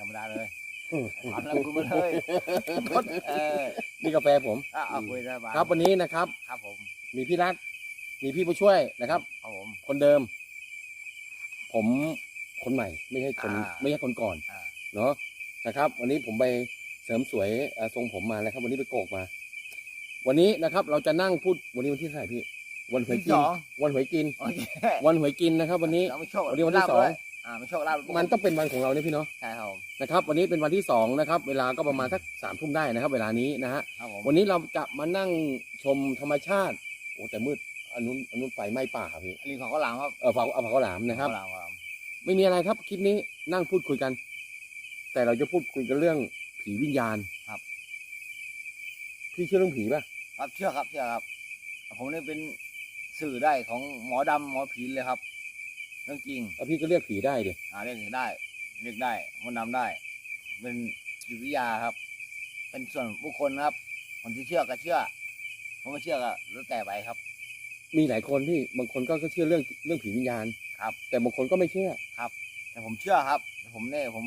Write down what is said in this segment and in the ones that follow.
ธรรมดาเลยถามแล้วคุณมาเลยเออนี่กาแฟผม อะเอาคุยได้บ้างครับวันนี้นะครับ ครับผมมีพี่รัก มีพี่ผู้ช่วยนะครับ ครับผม คนเดิม ผมคนใหม่ ไม่ใช่คนอ่า ไม่ใช่คนก่อนอ่าเนาะนะครับ วันนี้ผมไปเสริมสวยเอ่อทรงผมมาแล้วครับ วันนี้ไปโกกมา วันนี้นะครับ เราจะนั่งพูดวันนี้วันที่เท่าไหร่พี่ วันหวยที่กิสน องวันหวยกิน โอเควันหวยกินนะครับ วันนี้ เราไม่โชควันนี้วันที่ลาบสองด้วย อ่าไม่โชคลาบมันต้องเป็นวันของเราเนี่ยพี่เนาะใช่ครับผมนะครับ วันนี้เป็นวันที่สองนะครับ เวลาก็ประมาณสักสามทุ่มได้นะครับ เวลานี้นะฮะครับผมวันนี้เราจะมานั่งชมธรรมชาติโอ้แต่มืดอันนู้นอันนู้นไฟไหม้ป่าครับพี่ลิงของข้าวหลามครับเออเผาเอาเผาข้าวหลามนะครับ ข้าวหลามครับไม่มีอะไรครับคลิปนี้นั่งพูดคุยกัน แต่เราจะพูดคุยกันเรื่องผีวิญญาณครับพี่เชื่อเรื่องผีป่ะครับเชื่อครับเชื่อครับ ผมนี่เป็นสื่อได้ของหมอดำหมอผีเลยครับ เรื่องจริงแล้วพี่ก็เรียกผีได้ดิอ่าเรียกได้เรียกได้มนต์ดำได้ เป็นจิตวิทยาครับ เป็นส่วนบุคคลนะครับ คนที่เชื่อก็เชื่อผมไม่เชื่อก็แล้วแต่ไปครับ มีหลายคนที่บางคนก็ก็เชื่อเรื่องเรื่องผีวิญญาณครับ แต่บางคนก็ไม่เชื่อแต่ผมเชื่อครับ ผมเนี่ยผม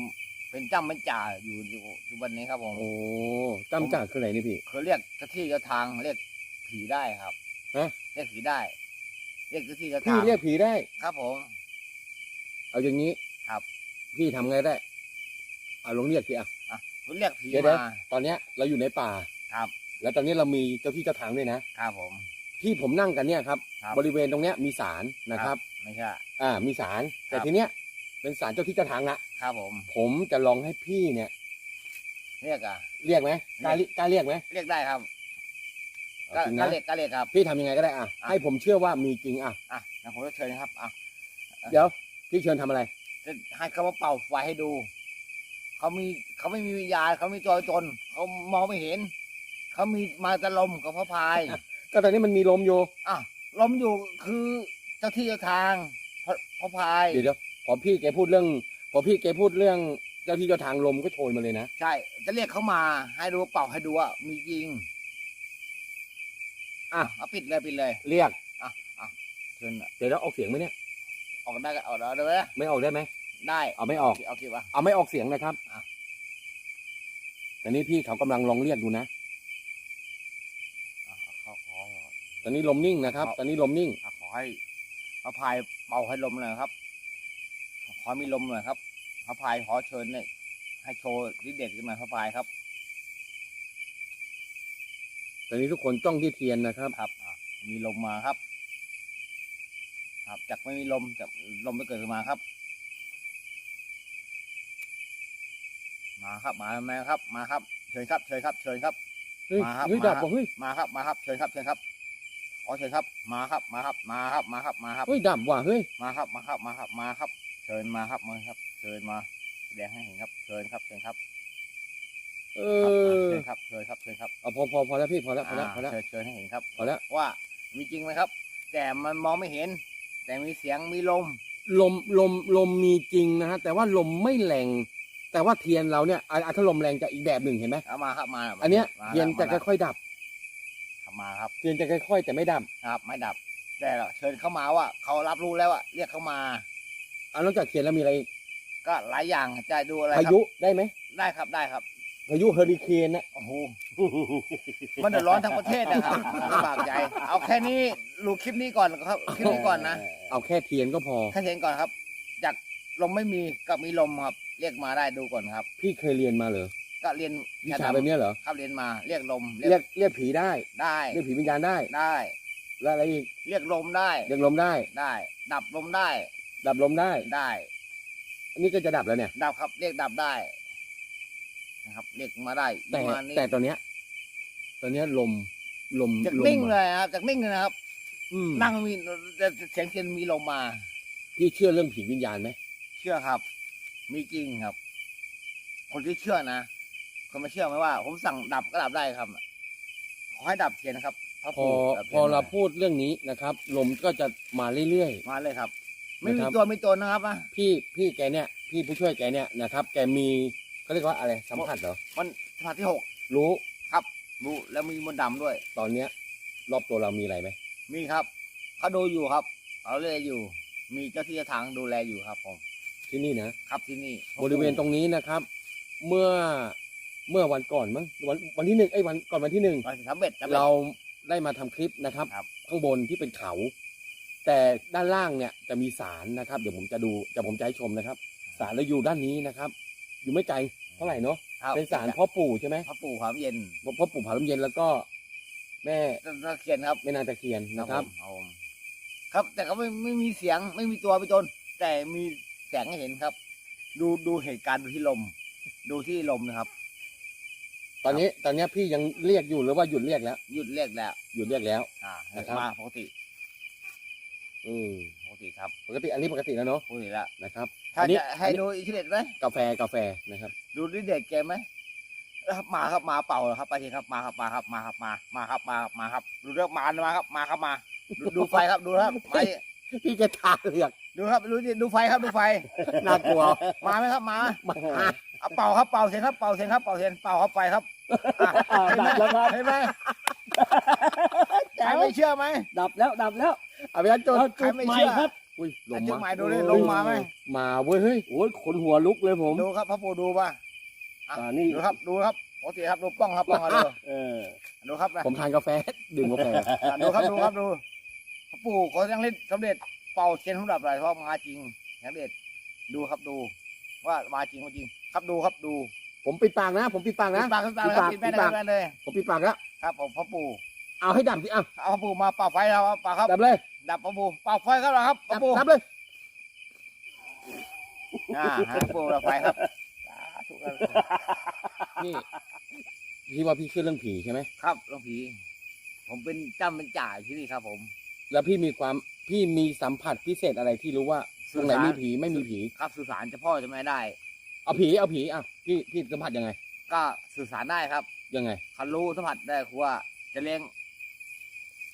เป็นจ้ำเป็นจ่าอยู่อยู่อยู่วันนี้ครับผมโอ้จำจากคืออะไรนี่พี่ เขาเรียกเจ้าที่เจ้าทางเรียกผีได้ครับฮะ เรียกผีได้ เรียกเจ้าที่เจ้าพี่ทางเรียกผีได้ ครับผม เอาอย่างนี้ครับ พี่ทำไงได้เอาลองเรียกพี่อะเขาเรียกผีเดี๋ยวเดี๋ยวมา ตอนเนี้ยเราอยู่ในป่าครับ แล้วตอนนี้เรามีเจ้าที่เจ้าทางด้วยนะครับผม ที่ผมนั่งกันเนี่ยครับ ครับ บริเวณตรงเนี้ยมีศาลนะครับ ไม่ใช่ อ่ามีศาลแต่ครับ ทีเนี้ยเป็นศาลเจ้าที่เจ้าทางละครับผม ผมจะลองให้พี่เนี่ย เรียกอะ เรียกไหมกล้าเรียกกล้าเรียกไหมเรียกได้ครับเอาก็จริงก็นะเรียกก็เรียกครับ พี่ทำยังไงก็ได้อะอะให้ผมเชื่อว่ามีจริงอะอะงั้นผมจะเชิญนะครับอะเดี๋ยว พี่เชิญทำอะไร จะให้เขามาเป่าไฟให้ดู เขามีเขาไม่มีวิญญาณเขามีตัวตนเขามองไม่เห็น เขามีมาแตะลมกับพระพาย ก็ตอนนี้มันมีลมอยู่อะลมอยู่คือเจ้าที่เจ้าทางพระพระพาย เดี๋ยวเดี๋ยวพอพี่แกพูดเรื่อง พอพี่แกพูดเรื่องเจ้าที่เจ้าทางลมก็โชยมาเลยนะ ใช่ จะเรียกเขามาให้ดูเป่าให้ดูว่ามีจริงอะ เอาปิดเลยปิดเลย เรียกอะอะเชิญอะเดี๋ยวเราออกเสียงไหมเนี่ย ออกได้ก็ออกได้ไหมไม่ออกได้ไหมได้เอาไม่ออกเอาคลิปอะเอาไม่ออกเสียงนะครับอะแต่นี่พี่เขากำลังลองเรียกดูนะอะขอขอตอนนี้ลมนิ่งนะครับครับตอนนี้ลมนิ่งอะขอให้พระพายเป่าให้ลมหน่อยครับ ขอมีลมหน่อยครับพระพายขอเชิญเนี่ยให้โชว์ดิเด็ดขึ้นมาพระพายครับ ตอนนี้ทุกคนจ้องที่เทียนนะครับครับอะมีลมมาครับ ครับจากไม่มีลมจากลมไม่เกิดขึ้นมาครับ มาครับมามาครับ มาครับ เชิญครับเชิญครับ เชิญครับ เฮ้ยมาครับเฮ้ยมาดับครับว่ะเฮ้ยมาครับมาครับเชิญครับเชิญครับขอเชิญครับ มาครับมาครับมาครับมาครับมาครับ เฮ้ยดับว่ะเฮ้ยมาครับมาครับมาครับมาครับ เชิญมาครับมาครับ เชิญมาแสดงให้เห็นครับเชิญครับเชิญครับเอครับอเชิญครับเชิญครับเชิญครับเอาพอพอพอแล้วพี่พอแล้วพอแล้วพอแล้วเชิญเชิญให้เห็นครับ พอแล้วว่ามีจริงไหมครับ แต่มันมองไม่เห็น แต่มีเสียงมีลม ลมลมลมมีจริงนะฮะแต่ว่าลมไม่แรง แต่ว่าเทียนเราเนี่ยอะอะถ้าลมแรงจะอีกแบบหนึ่งเห็นไหมเอามาครับมาอันเนี้ยมาเทียนจะมาค่อยๆดับ ครับมาครับ เทียนจะค่อย ๆ แต่ไม่ดับครับ ไม่ดับ แต่เชิญเข้ามาว่าเขารับรู้แล้วว่าเรียกเข้ามา อะนอกจากเทียนแล้วมีอะไรอีกก็หลายอย่างจะดูอะไรพาครับยุได้ไหม ได้ครับได้ครับ พายุเฮอริเคนนะโอ้โหมันเดือดร้อนทั้งประเทศนะครับลำบากใจ เอาแค่นี้รูคลิปนี้ก่อนครับ คลิปนี้ก่อนนะ เอาแค่เทียนก็พอ แค่เห็นก่อนครับ จากลมไม่มีกับมีลมครับ เรียกมาได้ดูก่อนครับ พี่เคยเรียนมาเหรอ ก็เรียนวิชาแบบเนี้ยเหรอ ครับเรียนมา เรียกลม เรียกเรียกผีได้ ได้ เรียกผีวิญญาณได้ ได้ แล้วอะไรอีก เรียกลมได้ เรียกลมได้ ได้ ดับลมได้ ดับลมได้ ได้ อันนี้ก็จะดับแล้วเนี่ย ดับครับ เรียกดับได้ นะครับเรียกมาได้ปแต่ระมาณนี้แต่ตอนเนี้ยตอนเนี้ยลมลมจากลมนิ่งมาเลยนะครับจากนิ่งเลยนะครับ อืมนั่งมีแต่เสียงเทียนมีลมมา พี่เชื่อเรื่องผีวิญญาณไหมเชื่อครับ มีจริงครับ คนที่เชื่อนะคนไม่เชื่อไหมว่า ผมสั่งดับก็ดับได้ครับ ขอให้ดับเทียนนะครับพระพอปู่ดับพทียอนเราหน่ยพูดเรื่องนี้นะครับ ลมก็จะมาเรื่อย มาเลยครับ ไม่มีนะครับ ตัวไม่ตนนะครับนะๆพี่พี่แกเนี่ย พี่ผู้ช่วยแกเนี่ยนะครับ แกมี เขาเรียกว่าอะไรสัมผัสเหรอ มันสมาที่หกรู้ครับรู้แล้วมีมนต์ดำด้วย ตอนเนี้ย รอบตัวเรามีอะไรไหมมีครับเขาดูอยู่ครับเขาเลยอยู่ มีเจ้าที่เจ้าทางดูแลอยู่ครับผมที่นี่นะ ครับที่นี่บริเวณตรงนี้นะครับ เมื่อเมื่อวันก่อนมั้งวันวันที่หนึ่งไอ้ยวันก่อนวันที่หนึ่งมันสำเร็จสำเร็จ เราได้มาทำคลิปนะครับ ครับ ข้างบนที่เป็นเขา แต่ด้านล่างเนี่ยจะมีสารนะครับ เดี๋ยวผมจะดูจะผมจะให้ชมนะครับ สารเราอยู่ด้านนี้นะครับ อยู่ไม่ไกลเท่าไหร่เนาะครับเป็นสารพ่อปู่ใช่ไหมพ่อปู่ความเย็นพ่อปู่ผาลมเย็นแล้วก็ แม่ตะเคียนครับแม่นางตะเคียนนะครับผมผมครับ แต่ก็ไม่ไม่มีเสียงไม่มีตัวพี่ตนแต่มีแสงให้เห็นครับ ดูดูเหตุการณ์ดูที่ลม ดูที่ลมนะครับ ตอนนี้ตอนนี้พี่ยังเรียกอยู่หรือว่าหยุดเรียกแล้วหยุดเรียกแล้วหยุดเรียกแล้ว อ่านะครับมาปกติอืมปกติครับ ปกติอันนี้ปกติแล้วเนาะปกติแล้วนะครับ ถ้าอันนี้ จะให้อันนี้ดูอิทธิเด็ดไหมกาแฟกาแฟนะครับดูดิเด็ดเกมไหมครับมาครับมาเป่าเหรอครับไปทีครับมาครับมาครับมาครับมามาครับมามาครับดูเรื่องมามาครับมาครับมาดูดูไฟครับดูครับไฟพี่แกทาเหลือกดูครับดูดิดูไฟครับดูไฟ น่ากลัวมาไหมครับมามาเอาเป่าครับเป่าเสียงครับเป่าเสียงครับเป่าเสียงเป่าครับไฟครับอะอ่าเห็นไหมดับแล้วครับเห็นไหมใครไม่เชื่อไหม ดับแล้วดับแล้วเอาไปยันจน เอาใครจุดไม่ใหม่เชื่อครับ อุ้ยลอันมจุดมาหมายดูดิลงมาไหมมาเว้ยเฮ้ยโอ้ยขนหัวลุกเลยผมดูครับพระปู่ดูป่ะอะอ่านี่ดูครับดูครับปกติครับดูป้องครับป้องครับดูเออดูครับนะผมทานกาแฟดื่มกาแฟอะดูครับดูครับดูพระปู่เขายังเล่นสำเร็จเป่าเทียนสำหรับอะไรเพราะมาจริงสำเร็จดูครับดู ว่ามาจริงมาจริง ครับดูครับดูผมปิดปากนะ ผมปิดปากปินะดปากปิดปากครับปิปิดดปากแม่ได้ปิดปากเลยผมปิดปากแล้วครับผมพ่อปู่เอาให้ดับสิอะเอาพ่อปู่มาเป่าไฟเราเป่าครับดับเลย ดับพ่อปู่เป่าไฟครับเราครับพ่ดัอบปู่ดับเลยอ่าฮะพ่อปู่เราไฟครับสาธุครับนี่พี่ว่าพี่เชื่อเรื่องผีใช่ไหมครับหลวงผี ผมเป็นจำเป็นจ่ายที่นี่ครับ ผม แล้วพี่มีความพี่มีสัมผัสพิเศษอะไรที่รู้ว่าตรงไหนมีผีไม่มีผี ครับสื่อสารเจะพ่อเจะแม่ได้ เอาผีเอาผีอะพี่พี่สัมผัสยังไง ก็สื่อสารได้ครับยังไง เขารู้สัมผัสได้คือว่าจะเลี้ยง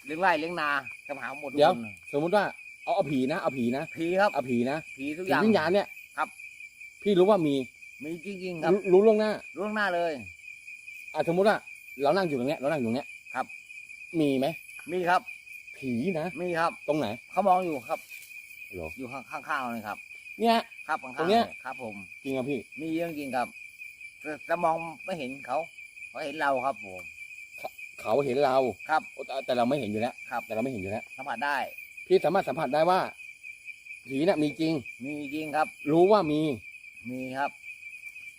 เลี้ยงไร่เลี้ยงนาจะหาหมดทุกเดี๋ยวคนสมมุติว่าเอาเอาผีนะเอาผีนะผีครับ เอาผีนะผีทุกอผีย่าง วิญญาณเนี่ยครับ พี่รู้ว่ามีมีจริงๆครับรู้รู้ล่วงหน้าล่วงหน้าเลย อะสมมุติว่าเรานั่งอยู่ตรงเนี้ยเรานั่งอยู่ตรงเนี้ยครับ มีไหมมีครับ ผีนะมีครับ ตรงไหน เขามองอยู่ครับ เหรอ อยู่ข้างข้างๆเลยครับ เนี่ย ครับข้างๆตรงเนี้ย ลครับ ผม จริงอะพี่มีเรื่องจริงครับแต่แต่มองไม่เห็นเขาเขาเห็นเราครับผม เขาเห็นเราครับแต่แต่เราไม่เห็นอยู่แล้วครับ แต่เราไม่เห็นอยู่แล้วสัมผัสได้ พี่สามารถสัมผัสได้ว่าผีน่ะมีจริง มีจริงครับ รู้ว่ามี มีครับ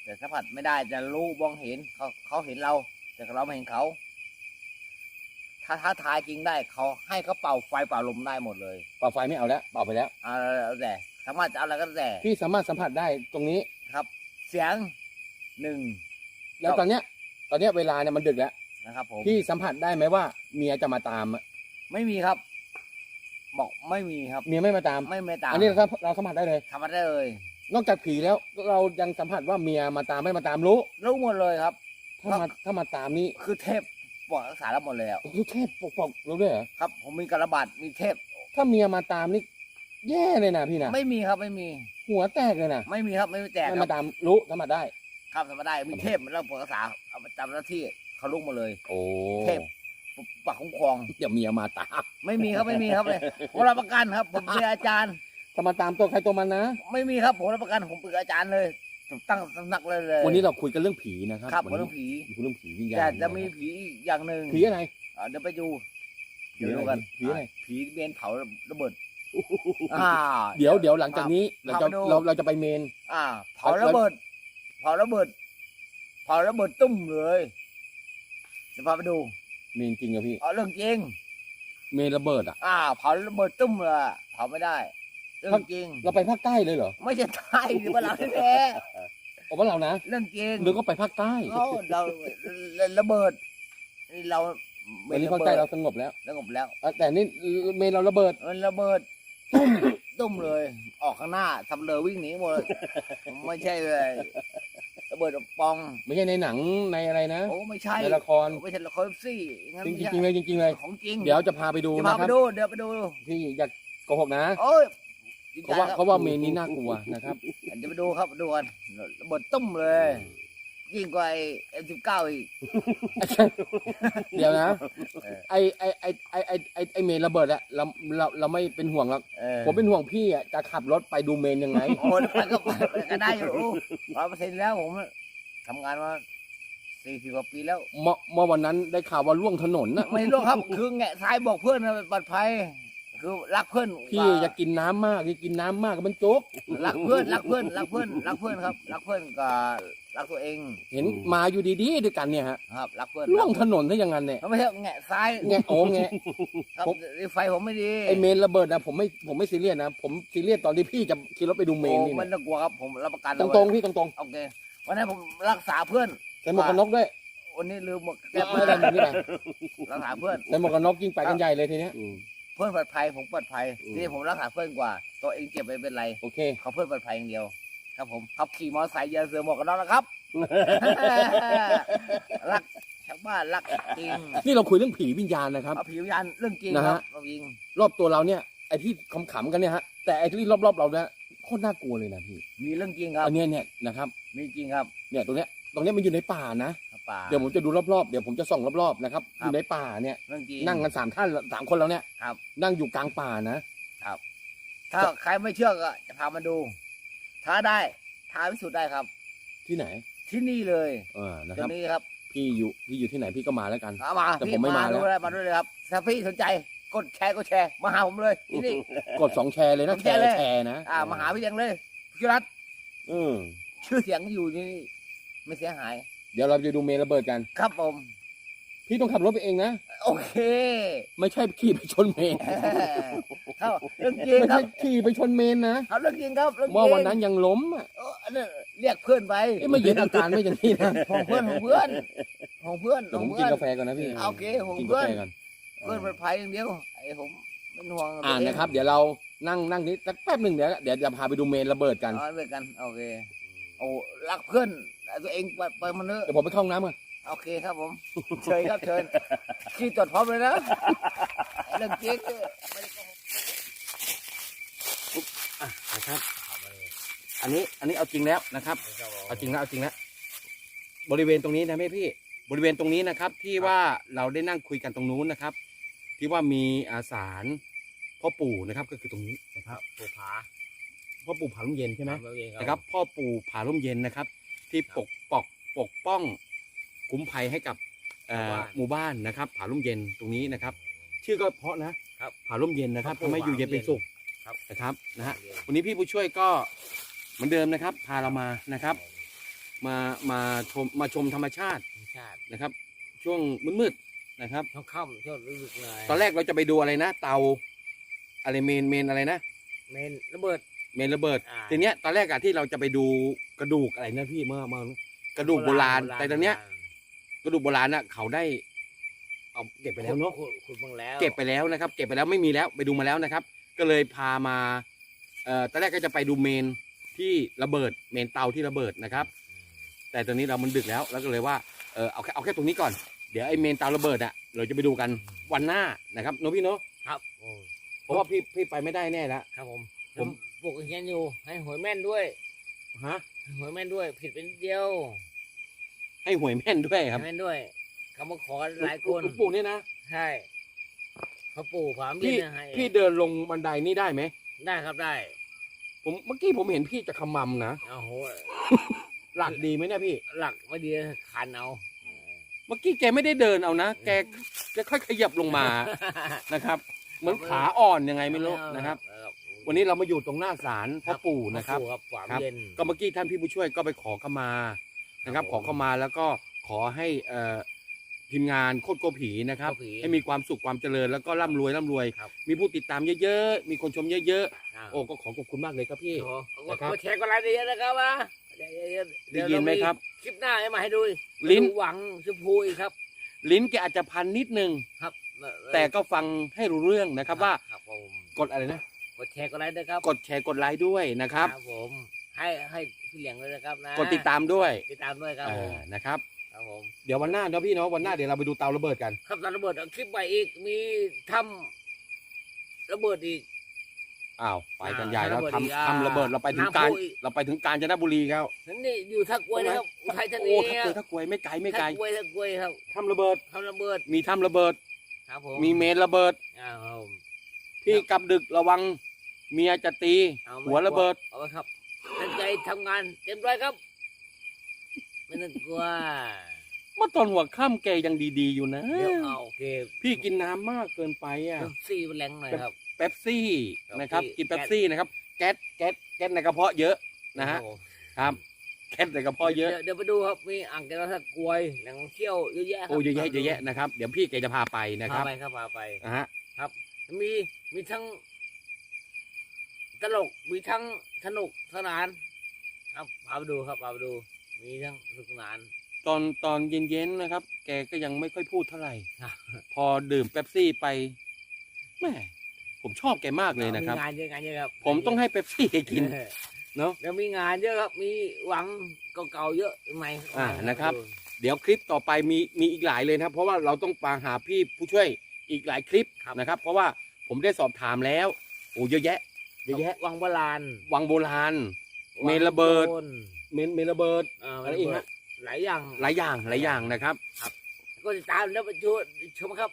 แต่สัมผัสไม่ได้จะรู้มองเห็นเขาเขาเห็นเรา แต่เราไม่เห็นเขา ถ้าท้าทายจริงได้เขาให้เขาเป่าไฟเป่าลมได้หมดเลย เป่าไฟไม่เอาแล้วเป่าไปแล้วเอาแล้วแต่สามารถจะเอาอะไรก็แล้วแต่พี่สามารถสัมผัสได้ตรงนี้ครับ เสียงหนึ่งแล้วตอนเนี้ย ตอนเนี้ยเวลาเนี่ยมันดึกแล้ว นะครับผมพี่สัมผัสได้ไหมว่า เมียจะมาตามอะไม่มีครับ บอกไม่มีครับ เมียไม่มาตาม ไม่ไม่ตามอันนี้เราเราสัมผัสได้เลย ทำมาได้เลยนอกจากผีแล้วเรายังสัมผัสว่าเมียมาตามไม่มาตามรู้ รู้หมดเลยครับ ถ้ามาถ้ามาตามนี่คือเทพบอกรักษาเราหมดเลยอะโอ้โหเทพปกปกรู้ด้วยเหรอครับ ผมมีกระบาดมีเทพ ถ้าเมียมาตามนี่แย่เลยนะพี่นะไม่มีครับไม่มี หัวแตกเลยนะไม่มีครับไม่มีแตกไม่ครัมาบตามรู้สัมผัสได้ ครับทำมาได้มีเทพเราปกรักษาเอาประจำหน้าที่ เขาลุกมาเลย โอ้เทพ ปักคุ้มครองเดี๋ยวเมียมาตามไม่มีครับไม่มีครับเลยผมรับประกันครับ ผมเป็นอาจารย์ ถ้ามาตามตัวใครตัวมันนะ ไม่มีครับผมรับประกันผมเป็นอาจารย์เลยผมตั้งสำนักเลยเลยวันนี้เราคุยกันเรื่องผีนะครับครับวัผมเรื่องผีคุยเรื่องผีวิญญาณแต่จะมีผีอีกอย่างหนึ่งผีอะไรอ่าเดี๋ยวไปดูผีเดี๋ยวอะไรดูกันผีอะไราผีเมนเผาระเบิดอ่าเดี๋ยวเดี๋ยวหลังจากนี้เราจะพาไปดูเราเราจะไปเมน อ่า เผาระเบิด เผาระเบิด เผาระเบิดตุ้มเลย จะพาไปดูเมนจริงอะพี่ เอาเรื่องจริง เมนระเบิดอะอ่าเผาระเบิดตุ้มเลยเผาไม่ได้ เรื่องจริง เราไปภาคใต้เลยเหรอไม่ใช่ไทยหรือว่าเราแท้โอ้ว่าเรานะๆเรื่องจริงหรือก็ไปภาคใต้เราเราระเบิดนี่เราวันนี้ภาคใต้เราสงบแล้วสงบแล้ว อะแต่นี่เมนเราระเบิด มันระเบิด ตุ้ม ตุ้มเลย ออกข้างหน้าทำเลยวิ่งหนีหมดเลยไม่ใช่เลย ระเบิดปองไม่ใช่ในหนังในอะไรนะ โอ้ไม่ใช่ในละครไม่ใช่ละครซี่งั้นจริงไม่จริงๆเลยจริงๆเลยของจริง เดี๋ยวจะพาไปดูจะนะพาคไปรับดูเดี๋ยวไปดูพี่อย่าโกหกนะโอ้ยเพราะว่าเพราะว่าเมนนี้น่ากลัวนะครับจะไปดูครับดูกันระเบิดตุ้มเลย ยิ่งกว่าเอ็มสิบเก้าอีกเดี๋ยวนะเออไอไอไอไอไอไอไอเมนระเบิดอะเราเราเราไม่เป็นห่วงหรอกเออผมเป็นห่วงพี่อะจะขับรถไปดูเมนยังไง โอ้ยไปก็ไปไปก็ได้อยู่ร้อยเปอร์เซ็นต์แล้วผมทำงานมาสี่สิบกว่าปีแล้ว เมื่อเมื่อวันนั้นได้ข่าวว่าล่วงถนนนะไม่รู้ครับคือแงะซ้ายบอกเพื่อนนะปลอดภัยคือรักเพื่อนพี่ว่า จะกินน้ำมากจะกินน้ำมากมันโจ๊ก รักเพื่อนรักเพื่อนรักเพื่อนรักเพื่อนครับ รักเพื่อนกับ รักตัวเอง เห็นมาอยู่ดีๆด้วยกันเนี่ยฮะครับ รักเพื่อนล่วงถนนซะอย่างนั้นเนี่ยเขาไม่ใช่แงะซ้ายแงะโอ้แงะครับผมไฟผมไม่ดีไอเมนระเบิดนะผมไม่ผมไม่ซีเรียสนะผมซีเรียสตอนที่พี่จะขี่รถไปดูเมนโอ้นี่มันนะน่ากลัวครับผมรับประกันตรงๆพี่ตรงโอเควันนั้นผมรักษาเพื่อนๆใส่หมวกกันน็อกด้วยวันนี้ลืมหมวกแก้แก้เพื่เพื่ออนนอะไรแบบนี้นะรักษาเพื่อนใส่หมวกกันน็อกยิงไปกันใหญ่เลยทีเนี้ยเพื่อนปลอดภัยผมปลอดภัยอืมที่ผมรักษาเพื่อนกว่า ตัวเองเจ็บไปเป็นไรโอเคเขาเพื่อนปลอดภัยอย่างเดียว ครับผมขับขี่มอเตอร์ไซค์อย่าเสือหมวกกันน็อกนะครับ รักชาวบ้านรักจริงนี่เราคุยเรื่องผีวิญญาณนะครับ เอาผิวยันเรื่องจริงนะคฮะ รับเอาจริงรอบตัวเราเนี่ยไอ้ที่ขำๆกันเนี่ยฮะแต่ไอ้ที่รอบๆเราเนี่ยโคตรน่ากลัวเลยนะพี่มีเรื่องจริงครับอันเนี้ยเนี่ยนะครับมีจริงครับเนี่ยตรงเนี้ยตรงเนี้ยมันอยู่ในป่านะป่า เดี๋ยวผมจะดูรอบๆเดี๋ยวผมจะส่องรอบๆนะครับคอรับ ยู่ในป่าเนี่ย เรื่องจริง นั่งกันสามท่านสามคนแล้วเนี่ยครับ นั่งอยู่กลางป่านะ ถ้าใครไม่เชื่อก็จะพามาดู ท้าได้ท้าพิสูจน์ได้ครับ ที่ไหนที่นี่เลยเออนะตครรับงนี้ครับพี่อยู่พี่อยู่ที่ไหนพี่ก็มาแล้วกัน เอามาแต่พี่ผมไม่มาดูแล้วเลยมาด้วยเลยครับถ้าพี่สนใจกดแชร์ก็แชร์มาหาผมเลยที่นี่ กดสองแชร์เลยนะสองแชแชร์ร์เลย แชร์นะอ่ามาหาพี่ยังเลยพี่รัตอืมชื่อเสียงอยู่นี่ไม่เสียหาย เดี๋ยวเราจะดูเมนระเบิดกัน ครับผม พี่ต้องขับรถไปเองนะ โอเคไม่ใช่ขี่ไปชนเมนเข้าเรื่องจริงไม่ครัใช่บขี่ไปชนเมนนะเอาเรื่องจริงครับเรื่องจริงเมื่อวันนั้นยังล้มอะเอออันนั้นเรียกเพื่อนไปเอ้ยไม่เห็นอาการไม่อย่างนี้นะของเพื่อนของเพื่อนของเพื่อนเดี๋ยวขผองมกิเพื่นอนกาแฟก่อนนะพี่โอเคผมกินเพื่กาอน แฟก่อนเพื่อนปลอดภัยอย่างเดียวไอ้ผมเป็นห่วงอ่านะครับ เดี๋ยวเรานั่งนั่งนี้สักแป๊บหนึ่งเดี๋ยวเดี๋ยวจะพาไปดูเมนระเบิดกันเอาไว้กันโอเคโอ้รักเพื่อนตัวเองไปไปมันเนอะเดี๋ยวผมไปเข้าห้องน้ำก่อน โอเคครับผม เชิญครับเชิญขี้ตรวจพร้อมเลยนะเรื่องจริงไม่ได้โกหกนะครับ อันนี้อันนี้เอาจริงแล้วนะครับ เอาจริงแล้วเอาจริงแล้วบริเวณตรงนี้นะแม่พี่ บริเวณตรงนี้นะครับ ที่ว่าเราได้นั่งคุยกันตรงนู้นนะครับ ที่ว่ามีอาสารพ่อปู่นะครับ ก็คือตรงนี้นะครับปูผาพ่อปู่ผาลุ่มเย็นใช่ไหมนะนะคครัรับบพ่อปู่ผาลุ่มเย็นนะครับ ที่ปกปกปกป้อง คุ้มภัยให้กับเอ่อหมู่บ้านนะครับผาลุ่มเย็นตรงนี้นะครับ ชื่อก็เพราะนะครับผาลุ่มเย็นนะครับพ่อปู่ทำให้อยู่เย็นเป็นสุขครับ นะครับนะฮะวันนี้พี่ผู้ช่วยก็เหมือนเดิมนะครับ พาเรามานะครับ มามาชมมาชมธรรมชาติชาตินะครับ ช่วงมืดๆนะครับ ช่วงค่ำช่วงลึกๆเลยตอนแรกเราจะไปดูอะไรนะ เตาอะไรเมนเมนอะไรนะเมนระเบิด เมนระเบิด อ่า ทีเนี้ยตอนแรกอะที่เราจะไปดูกระดูกอะไรนะพี่เมื่อเมื่อกระดูกโบราณแต่ตอนเนี้ยก ระดูกโบราณน่ะเขาได้ เอาเก็บไปแล้วเนาะ ขุดบ้างแล้วเก็บไปแล้วนะครับ เก็บไปแล้วไม่มีแล้วไปดูมาแล้วนะครับ ก็เลยพามาเอ่อตอนแรกก็จะไปดูเมนที่ระเบิดเมนเตาที่ระเบิดนะครับ แต่ตอนนี้เรามันดึกแล้ว แล้วก็เลยว่าเออเอาแค่เอาแค่ตรงนี้ก่อนเดี๋ยวไอ้เมนเตาระเบิดอะเราจะไปดูกันวันหน้านะครับเนอะพี่เนอะครับโอ้เพราะว่าพี่พี่ไปไม่ได้แน่แล้วครับผมผมปลูกอย่างนี้อยู่ให้หวยแม่นด้วยฮะ ให้หวยแม่นด้วย ผิดเป็นนิดเดียว ให้หวยแม่นด้วยครับแม่นด้วยเขามาขอหลายคนหลวงปู่เนี่ยนะใช่เขาปู่ผามเย็พี่นเนี่ยให้พี่เดินลงบันไดนี่ได้ไหมได้ครับได้ ผมเมื่อกี้ผมเห็นพี่จะขมำนะโอ้โหหลักดีไหมเนี่ยพี่ หลักไม่ดีคันเอาเมื่อกี้แกไม่ได้เดินเอานะแกแกค่อยขยับลงมานะครับเหมือนขาอ่อนยังไงไม่รู้นะครับ วันนี้เรามาอยู่ตรงหน้าศาลพ่อปู่นะครับพ่อครับผามครับเย็นก็เมื่อกี้ท่านพี่ผู้ช่วยก็ไปขอขมา นะครับครับขอขมาแล้วก็ขอให้เอ่อทีมงานโคตรโกผีนะครับ โกผีให้มีความสุขความเจริญแล้วก็ร่ำรวยร่ำรวย ครับ มีผู้ติดตามเยอะๆ มีคนชมเยอะอ่าๆโอ้ก็ขอขอบคุณมากเลยครับพี่ โอ้โหนะครับกดแชร์กดไลค์เยอะๆนะครับว่าเดี๋ยวๆๆได้ยินไหมครับ คลิปหน้าให้มาให้ดูลิ้น ดูหวังชมพูอีกครับลิ้นแกอาจจะพันนิดนึง ครับแต่ก็ฟังให้รู้เรื่องนะครับว่า ครับผมกดอะไรนะ กดแชร์กดไลค์ด้วยครับกดแชร์กดไลค์ด้วยนะครับ ผม ให้ให้พี่เหลียงเลยนะครับนะกดติดตามด้วยติดตามด้วยครับเอผอมนะครับ ครับผมเดี๋ยววันหน้าเนาะพี่เนาะวันหน้าเดี๋ยวเราไปดูเตาระเบิดกัน ครับตอนระเบิดเอาคลิปใหม่อีกมีทำระเบิดอีก อ้าวไปกันใหญ่อ่าแล้วระเบิดอีกอ่าทำทำระเบิดเราไปถึงน้ำการพุอีก เราไปถึงกาญจนบุรีแล้วนั่นนี่อยู่ทักกล้วยนะครับอุทัยธานีโอ้ถ้ากวยถ้ากวยไม่ไกลไม่ไกลทักกล้วยทักกล้วยครับทำระเบิด ทำระเบิดมีทำระเบิด ครับผมมีเมนระเบิดอ่าครับผมพี่กลับดึกระวัง เมียจะตี เอาไหัวระเบิด เอาไว้ครับตั้งใจ ทำงานเต็มร้อยครับ ไม่ต้องกลัวเมื่อตอนหัวค่ำแกยังดีๆอยู่นะ เดี๋ยวเอาโอเคพี่กินน้ำมากเกินไปอะเพิ่มซี่มันแรงหน่อยครับ เป๊ปซี่ครับนะครับพี่กินเป๊ปซี่นะครับ แก๊สแก๊สแก๊สในกระเพาะเยอะนะฮะโอ้โหครับแก๊สในกระเพาะเยอะดี๋วเดี๋ยวไปดูครับมีอ่างแกลทัดกลวยแหล่งท่องเที่ยวเยอะแยะครับโอ้เยอะแยะเยอะแยะนะครับเดี๋ยวพี่แกจะพาไปนะคพารับไปครับพาไปนะฮะมีมีทั้งตลกมีทั้งสนุกสนาน ครับพาไปดูครับพาไปดู มีทั้งสนุกสนาน ตอนตอนเย็นๆนะครับ แกก็ยังไม่ค่อยพูดเท่าไหร่ครับพอดื่มเป๊ปซี่ไปแม่ผมชอบแกมากเลยนะครับมีงานเยอะงานเยอะครับผมต้องให้เป๊ปซี่แกกินเออเนาะเดี๋ยวมีงานเยอะครับ มีหวังเก่าๆเยอะไหมอ่านะครับ เดี๋ยวคลิปต่อไปมีมีอีกหลายเลยนะครับ เพราะว่าเราต้องปาหาพี่ผู้ช่วยอีกหลายคลิปนะครับ เพราะว่าผมได้สอบถามแล้วโอ้เยอะแยะเยอะแยะวังโบราณวังโบราณเมนระเบิด วังโจรเมนเมนระเบิดอ่าอะไรอีกฮะ หลายอย่าง หลายอย่างหลายอย่างนะครับ ก็ติดตามแล้วไปชมชมครับ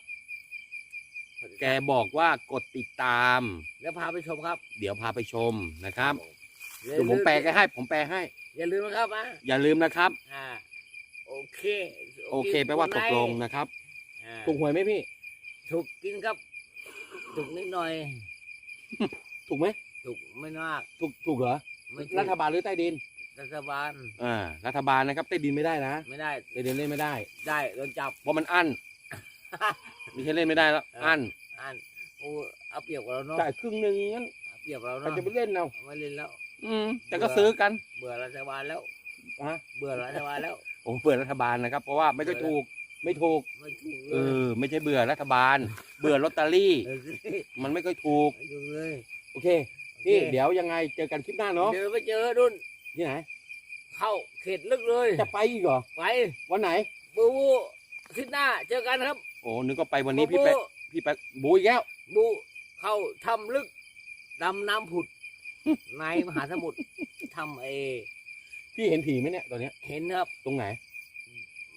แกบอกว่ากดติดตาม แล้วพาไปชมครับเดี๋ยวพาไปชมนะครับอย่าเดี๋ยวผมแปลให้ ผมแปลให้ อย่าลืมนะครับอะอย่าลืมนะครับ อ่าโอเคโอเคแปลว่าตกลงนะครับอ่าถูกหวยไหมพี่ ถูกกินครับ ถูกนิดหน่อย ถูกไหมถูกไม่มาก ถูกถูกเหรอ ไม่ถูกรัฐบาลหรือใต้ดิน รัฐบาลอ่า รัฐบาลนะครับใต้ดินไม่ได้นะไม่ได้ใต้ดินเล่นไม่ได้ ได้โดนจับ เพราะมันอั้นไม่ใช่เล่นไม่ได้แล้วอั้นอ่านโอ้เอาเปรียบกับเราเนาะจ่ายครึ่งหนึ่งงั้นเอาเปรียบกับเราใครเนาะจะไปเล่นเอาไม่เล่นแล้ว อืมแต่ก็ซื้อกันเบื่อรัฐบาลแล้วฮะเบื่อรัฐบาลแล้วโอ้เบื่อรัฐบาลนะครับ เพราะว่าไม่ค่อยถูกไม่ถูกไม่ถูกเลเอยอไม่ใช่เบื่อรัฐบาล เบื่อลอตเตอรี่ เออมันไม่ค่อยถูก ไม่ถูกเลยโอเค พี่เดี๋ยวยังไงเจอกันคลิปหน้าเนาะเจอไปเจอดุนที่ไหน เข้าเขตลึกเลย จะไปอีกเหรอ ไป วันไหน บูบูอาทิศหน้า เจอกันครับ โอ้นึกก็ไปวันนี้พี่ไปบูพี่ไปบูอีกแล้ว บูเข้าถ้ำลึกดำน้ำผุด ในมหาสมุทรทำเอ พี่เห็นผีไหมเนี่ยตอนเนี้ย เห็นครับ ตรงไหน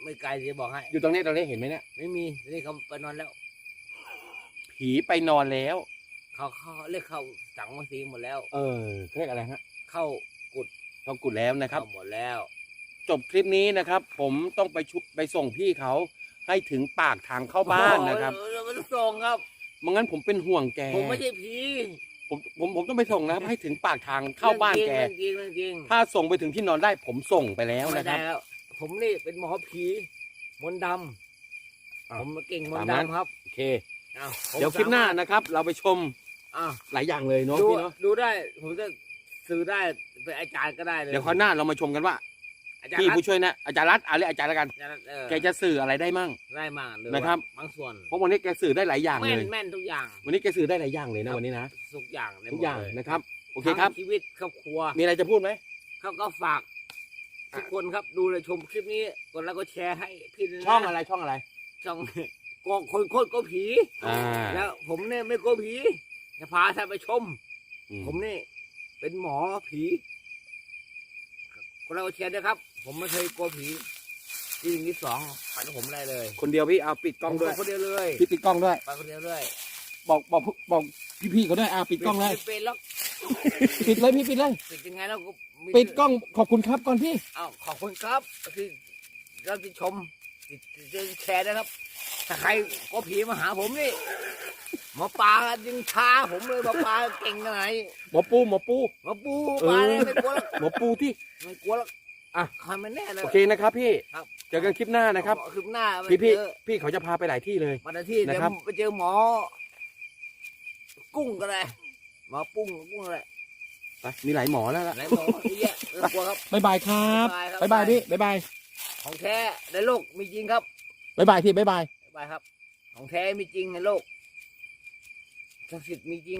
ไม่ไกลจะบอกให้ อยู่ตรงนี้ตรงนี้เห็นไหมเนี่ย ไม่มี นี่เขาไปนอนแล้ว ผีไปนอนแล้ว เขาเขาเรียกเข้าสังมัสีหมดแล้ว เออเขาเรียกอะไรฮะเข้ากุดต้องกุดแล้วนะครับ เข้าหมดแล้ว จบคลิปนี้นะครับ ผมต้องไปชุบไปส่งพี่เขาให้ถึงปากทางเข้าบ้านนะครับโอ้โหมันส่งครับไม่งั้นผมเป็นห่วงแกผมไม่ใช่ผีผมผมผมต้องไปส่งนะครับ ให้ถึงปากทางเข้าบ้านแก เรื่องจริงเรื่องจริงถ้าส่งไปถึงที่นอนได้ผมส่งไปแล้วไม่นะคได้รับ แล้วผมนี่เป็นหมอผีมนต์ดอ้าวำผมเก่งมนตามต์นั้น ดำครับโอเค อ้าวผมเดี๋ยวคลิปหน้านะครับ เราไปชม อ้าวหลายอย่างเลยเนาะดูพี่เนาะดูได้ ผมจะซื้อได้เป็นอาจารย์ก็ได้เลยเดี๋ยวคราวหน้าเรามาชมกันว่าอาจารย์พี่รัฐผู้ช่วยนะอาจารย์รัฐอะไรอาจารย์ละกัน อาจารย์รัฐเออแกจะสื่ออะไรได้มั่ง ได้มากเลยนะครับ บางส่วนเพราะวันนี้แกสื่อได้หลายอย่างแม่เลนย แม่นทุกอย่าง วันนี้แกสื่อได้หลายอย่างเลยคนะรับวันนี้นะทุกอย่างในทุกอย่างหมดเลยนะครับ โอเคครับ ทั้งชีวิตครอบครัว มีอะไรจะพูดไหม เขาก็ฝากทุกคนครับดูเลยชมคลิปนี้กดไลค์กดแชร์ให้พี่ด้วยนช่องอะไรช่องอะไร ช่องกองคนโคตรก็ผี อ่า แล้วผมเนี่ยไม่กลัวผี จะพาท่านไปชมอืมผมนี่ เป็นหมอผีคนเราเชียร์ด้วยครับ ผมไม่เคยกลัวผีที่หนึ่งที่สองไปกับผมได้เลยคนเดียวพี่เอาปิดกล้องด้วยผมไปคนเดียวเลยพี่ปิดกล้องด้วย ไปคนเดียวเลยบอกบอกบอกพี่ๆเขาด้วยอ่าปิดกล้องเลยปิดเป็นล็อกปิดเลยพี่ปิดเลยปิดยังไงแล้วก็มีปิดกล้องขอบคุณครับก่อนพี่อ้าวขอบคุณครับที่เราที่ชมที่ที่แชร์นะครับ ถ้าใครกลัวผีมาหาผมนี่หมอปลายิงช้าผมเลยหมอปลาเก่งขนาดไหนหมอปูหมอปูหมอปูปลาเนี่ยไม่กลัวหรอกหมอปูที่ไม่กลัวหรอกอะคอยมันแน่เลย โอเคนะครับพี่ครับ เจอกันคลิปหน้านะครับคลิปหน้าไปพี่พี่เจอพี่เขาจะพาไปหลายที่เลยวันอาทิตย์เดี๋ยวนะครับไปเจอหมอ กุ้งกันเลยหมอปุ้งกุ้งอะไรไปมีหลายหมอแล้วล่ะไหนหมอเยอะแยะไม่ต้องกลัวครับบ๊ายบายครับบ๊ายบายครับบ๊ายบายพี่บ๊ายบายของแท้ในโลกมีจริงครับบ๊ายบายพี่บ๊ายบาย ไปครับ ของแท้มีจริงในโลกศักดิ์สิทธิ์มีจริง